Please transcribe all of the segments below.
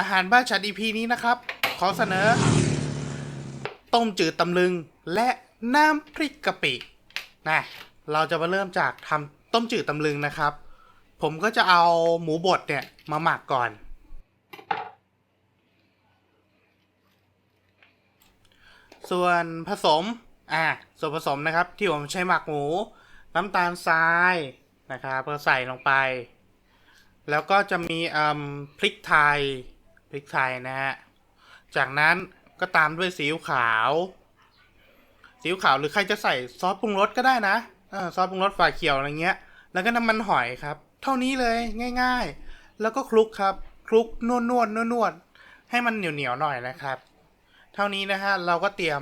อาหารบ้านฉัน EP นี้นะครับ ขอเสนอ ต้มจืดตำลึงและน้ำพริกกะปินะเราจะมาเริ่มจากทำต้มจืดตำลึงนะครับ ผมก็จะเอาหมูบดเนี่ยมาหมักก่อน ส่วนผสมอ่าส่วนผสมนะครับที่ผมใช้หมักหมู น้ำตาลทรายนะครับก็ใส่ลงไป แล้วก็จะมีพริกไทย พริกไทยนะฮะ จากนั้นก็ตามด้วยซีอิ๊วขาว ซีอิ๊วขาวหรือใครจะใส่ซอสปรุงรสก็ได้นะอซอสปรุงรสฝาเขียวอะไรเงี้ย แล้วก็น้ำมันหอยครับ เท่านี้เลยง่าย ๆ แล้วก็คลุกครับ คลุกนวดนวดนวดนวดๆให้มันเหนียวเหนียวๆหน่อยนะครับ เท่านี้นะฮะเราก็เตรียม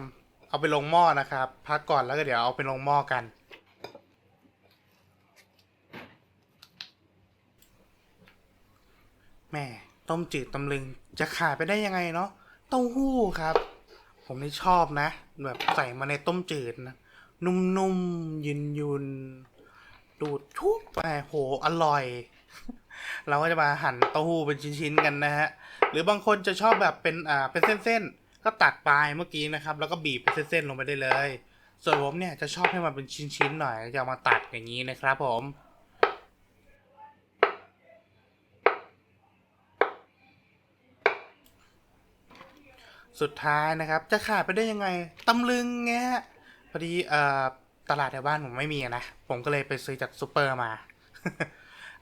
เอาไปลงหม้อนะครับ พักก่อนแล้วก็เดี๋ยวเอาไปลงหม้อกัน แม่ ต้มจืดตำลึงจะขาดไปได้ยังไงเนาะเต้าหู้ครับ ผมนี่ชอบนะ แบบใส่มาในต้มจืดนะ นุ่มๆยุนยุนๆ ดูดชุบไปโหอร่อย เราก็จะมาหั่นเต้าหู้เป็นชิ้นๆ กันนะฮะ หรือบางคนจะชอบแบบเป็นอ่าเป็นเส้นๆ ก็ตัดปลายเมื่อกี้นะครับ แล้วก็บีบเป็นเส้นๆ ลงไปได้เลย ส่วนผมเนี่ยจะชอบให้มันเป็นชิ้นๆ หน่อยจะเอามาตัดอย่างนี้นะครับผม สุดท้ายนะครับ จะขาดไปได้ยังไงตำลึงเงี้ยพอดีเอ่อตลาดแถวบ้านผมไม่มีนะ ผมก็เลยไปซื้อจากซูเปอร์มา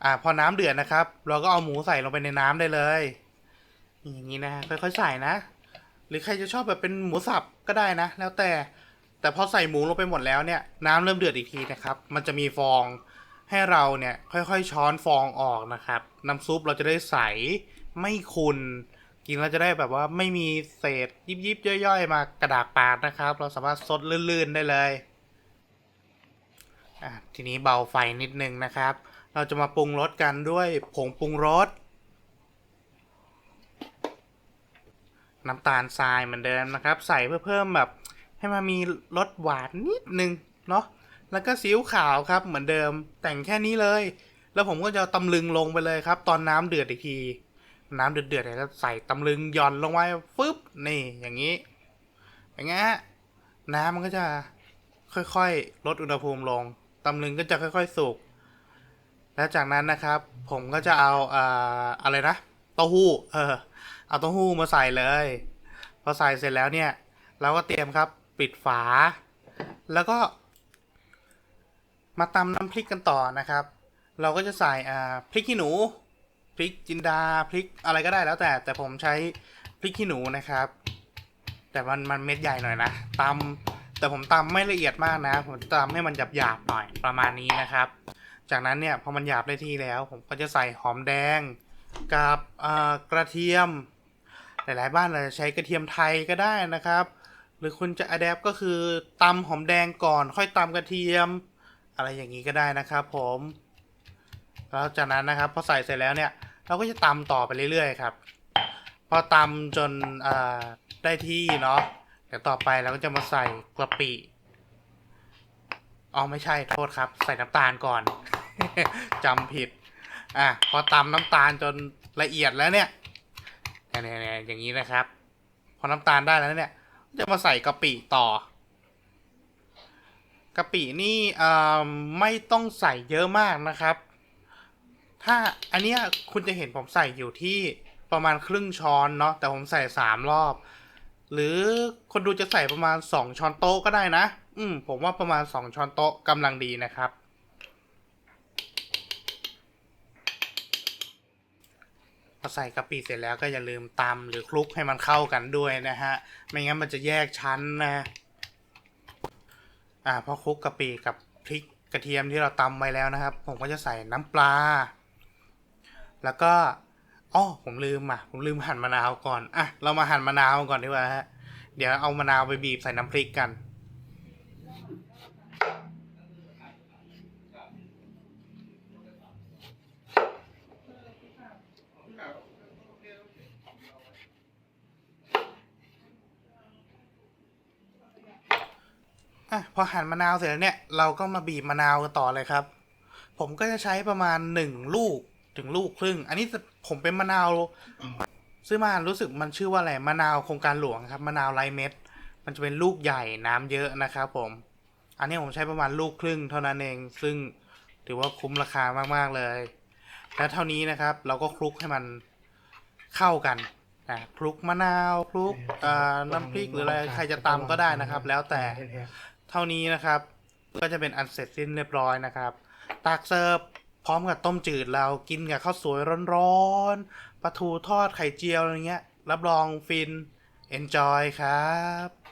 อ่าพอน้ำเดือดนะครับ เราก็เอาหมูใส่ลงไปในน้ำได้เลย อย่างนี้นะค่อยๆใส่นะ หรือใครจะชอบแบบเป็นหมูสับก็ได้นะ แล้วแต่แต่พอใส่หมูลงไปหมดแล้วเนี่ย น้ำเริ่มเดือดอีกทีนะครับ มันจะมีฟองให้เราเนี่ยค่อยๆช้อนฟองออกนะครับ น้ำซุปเราจะได้ใสไม่ขุน กินเราจะได้แบบว่าไม่มีเศษยิบยิบๆย่อย ๆ มากระดากปากนะครับ เราสามารถซดลื่นๆได้เลยทีนี้เบาไฟนิดนึงนะครับ เราจะมาปรุงรสกันด้วยผงปรุงรสน้ำตาลทรายเหมือนเดิมนะครับ ใส่เพื่อเพิ่มแบบให้มันมีรสหวานนิดนึงเนาะแล้วก็ซีอิ๊วขาวครับเหมือนเดิมแต่งแค่นี้เลย แล้วผมก็จะตำลึงลงไปเลยครับ ตอนน้ำเดือดอีกที น้ำเดือดๆเนี่ยก็ใส่ตำลึงหย่อนลงไว้ฟึบนี่อย่างนี้ อย่างเงี้ยน้ำมันก็จะค่อยๆ ลดอุณหภูมิลงตำลึงก็จะค่อยๆสุกแล้วจากนั้นนะครับ ผมก็จะเอาเอ่ออะไรนะเต้าหู้เออเอาเต้าหู้มาใส่เลย พอใส่เสร็จแล้วเนี่ย เราก็เตรียมครับปิดฝา แล้วก็ มาตำน้ำพริกกันต่อนะครับ เราก็จะใส่อ่าพริกขี้หนู พริกจินดาพริกอะไรก็ได้แล้วแต่ แต่ผมใช้พริกขี้หนูนะครับ แต่มันมันเม็ดใหญ่หน่อยนะตำแต่ผมตำไม่ละเอียดมากนะ ผมตำให้มันหยาบหยาบๆหน่อยประมาณนี้นะครับ จากนั้นเนี่ยพอมันหยาบได้ที่แล้ว ผมก็จะใส่หอมแดงกับอ่ากระเทียม หลายๆบ้านเราจะใช้กระเทียมไทยก็ได้นะครับ หรือคุณจะอัดแอปก็คือตำหอมแดงก่อน ค่อยตำกระเทียม อะไรอย่างนี้ก็ได้นะครับ ผมแล้วจากนั้นนะครับพอใส่เสร็จแล้วเนี่ย เราก็จะตำต่อไปเรื่อยๆครับ พอตำจนได้ที่เนาะเดี๋ยวต่อไปเราก็จะมาใส่กะปิอ๋อไม่ใช่โทษครับ ใส่น้ำตาลก่อนจำผิด อะพอตำน้ำตาลจนละเอียดแล้วเนี่ยเนี่ยเอย่างนี้นะครับ พอน้ำตาลได้แล้วเนี่ย จะมาใส่กะปิต่อกะปินี่ไม่ต้องใส่เยอะมากนะครับ ถ้าอันเนี้ยคุณจะเห็นผมใส่อยู่ที่ประมาณครึ่งช้อนเนาะแต่ผมใส่สามรอบ หรือคนดูจะใส่ประมาณสองช้อนโต๊ะก็ได้นะ อืมผมว่าประมาณสองช้อนโต๊ะกำลังดีนะครับ พอใส่กะปิเสร็จแล้วก็อย่าลืมตำหรือคลุกให้มันเข้ากันด้วยนะฮะ ไม่งั้นมันจะแยกชั้นนะ อ่าพอคลุกกะปิกับพริกกระเทียมที่เราตำไว้แล้วนะครับ ผมก็จะใส่น้ำปลา แล้วก็อ๋อผมลืมอะ ผมลืมหั่นมะนาวก่อน อะ เรามาหั่นมะนาวก่อนดีกว่าฮะ เดี๋ยวเอามะนาวไปบีบใส่น้ำพริกกัน อะ พอหั่นมะนาวเสร็จแล้วเนี่ย เราก็มาบีบมะนาวกันต่อเลยครับ ผมก็จะใช้ประมาณหนึ่งลูก ถึงลูกครึ่ง อันนี้ผมเป็นมะนาวซื้อมารู้สึกมันชื่อว่าอะไรมะนาวโครงการหลวงครับมะนาวไรเม็ด มันจะเป็นลูกใหญ่น้ำเยอะนะครับผม อันนี้ผมใช้ประมาณลูกครึ่งเท่านั้นเอง ซึ่งถือว่าคุ้มราคามากๆเลย และเท่านี้นะครับ เราก็คลุกให้มันเข้ากันอะคลุกมะนาวคลุกอ่าน้ำพริกหรืออะไรใครจะตำก็ได้นะครับ แล้วแต่เท่านี้นะครับ ก็จะเป็นอันเสร็จสิ้นเรียบร้อยนะครับ ตักเสิร์ฟ พร้อมกับต้มจืดเรากินกับข้าวสวยร้อนๆปลาทูทอดไข่เจียวอะไรเงี้ย รับรองฟิน enjoy ครับ